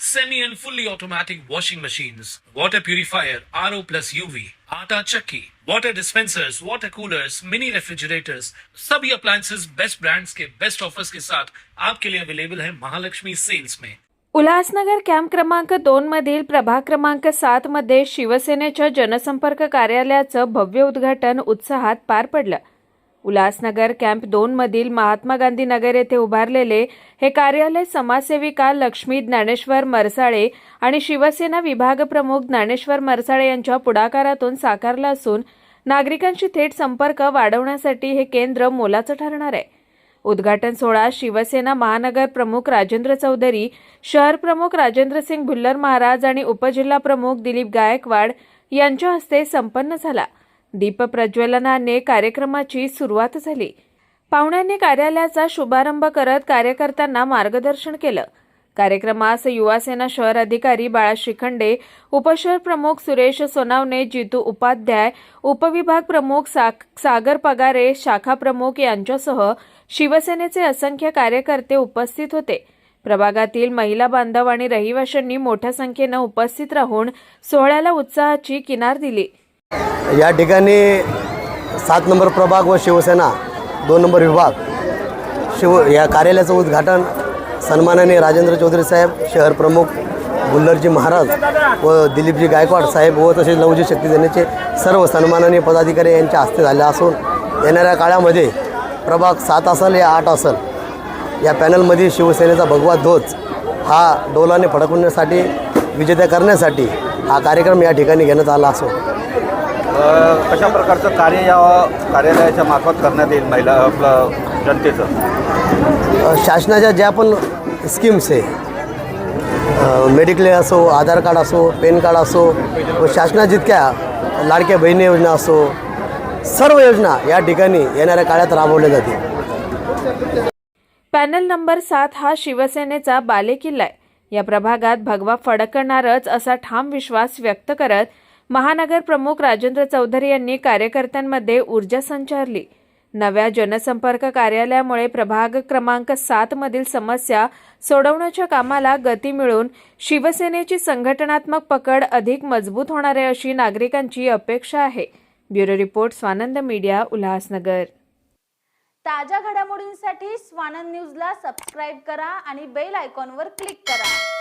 semi and fully automatic washing machines, water purifier, RO plus UV, आटा चक्की, water dispensers, water coolers, mini refrigerators, सभी appliances best brands के best offers के साथ आपके लिए अवेलेबल है महालक्ष्मी सेल्स में उल्हासनगर कॅम्प क्रमांक दोन मधील प्रभाग क्रमांक सात मध्ये शिवसेनेच्या जनसंपर्क कार्यालयाचं भव्य उद्घाटन उत्साहात पार पडलं. उल्हासनगर कॅम्प दोन मधील महात्मा गांधी नगर येथे उभारलेले हे कार्यालय समाजसेविका लक्ष्मी ज्ञानेश्वर मरसाळे आणि शिवसेना विभाग प्रमुख ज्ञानेश्वर मरसाळे यांच्या पुढाकारातून साकारलं असून नागरिकांशी थेट संपर्क वाढवण्यासाठी हे केंद्र मोलाचं ठरणार आहे. उद्घाटन सोहळा शिवसेना महानगर प्रमुख राजेंद्र चौधरी शहर प्रमुख राजेंद्रसिंग भुल्लर महाराज आणि उपजिल्हा प्रमुख दिलीप गायकवाड यांच्या हस्ते संपन्न झाला. दीपप्रज्वलनाने कार्यक्रमाची सुरुवात झाली. पाहुण्यांनी कार्यालयाचा शुभारंभ करत कार्यकर्त्यांना मार्गदर्शन केलं. कार्यक्रमास युवासेना शहर अधिकारी बाळा शिखंडे उपशहर प्रमुख सुरेश सोनावणे जितू उपाध्याय उपविभाग प्रमुख सागर पगारे शाखा प्रमुख यांच्यासह शिवसेनेचे असंख्य कार्यकर्ते उपस्थित होते. प्रभागातील महिला बांधव आणि रहिवाशांनी मोठ्या संख्येनं उपस्थित राहून सोहळ्याला उत्साहाची किनार दिली. या ठिकाणी सात नंबर प्रभाग व शिवसेना दोन नंबर विभाग. शिव या कार्यालयाचं उद्घाटन सन्मानाने राजेंद्र चौधरी साहेब शहर प्रमुख गुल्लरजी महाराज व दिलीपजी गायकवाड साहेब व तसेच लवजी शक्ती सेनेचे सर्व सन्माननीय पदाधिकारी यांच्या हस्ते झाले असून येणाऱ्या काळामध्ये प्रभाग सात असेल या आठ असेल या पॅनलमध्ये शिवसेनेचा भगवा ध्वज हा डोलाने फडकवण्यासाठी विजेत्या करण्यासाठी हा कार्यक्रम या ठिकाणी घेण्यात आला असून कशा प्रकारचं कार्य या कार्यालयाच्या मार्फत करण्यात येईल महिला आपलं जनतेचं? शासनाच्या ज्या पण स्कीम्स आहे मेडिक्लेम असो आधार कार्ड असो पॅन कार्ड असो व शासना जितक्या लाडक्या बहिणी योजना असो सर्व योजना या ठिकाणी येणाऱ्या काळात राबवल्या जातील. पॅनल नंबर सात हा शिवसेनेचा बालेकिल्ला आहे. या प्रभागात भगवा फडकणारच असा ठाम विश्वास व्यक्त करत महानगर प्रमुख राजेंद्र चौधरी यांनी कार्यकर्त्यांमध्ये ऊर्जा संचारली. नव्या जनसंपर्क कार्यालयामुळे प्रभाग क्रमांक सात मधील समस्या सोडवण्याच्या कामाला गती मिळून शिवसेनेची संघटनात्मक पकड अधिक मजबूत होणार आहे अशी नागरिकांची अपेक्षा आहे. Bureau report Swanand media Ulhasnagar. ताज्या घडामोडींसाठी स्वानंद न्यूजला सबस्क्राईब करा आणि बेल आयकॉनवर क्लिक करा.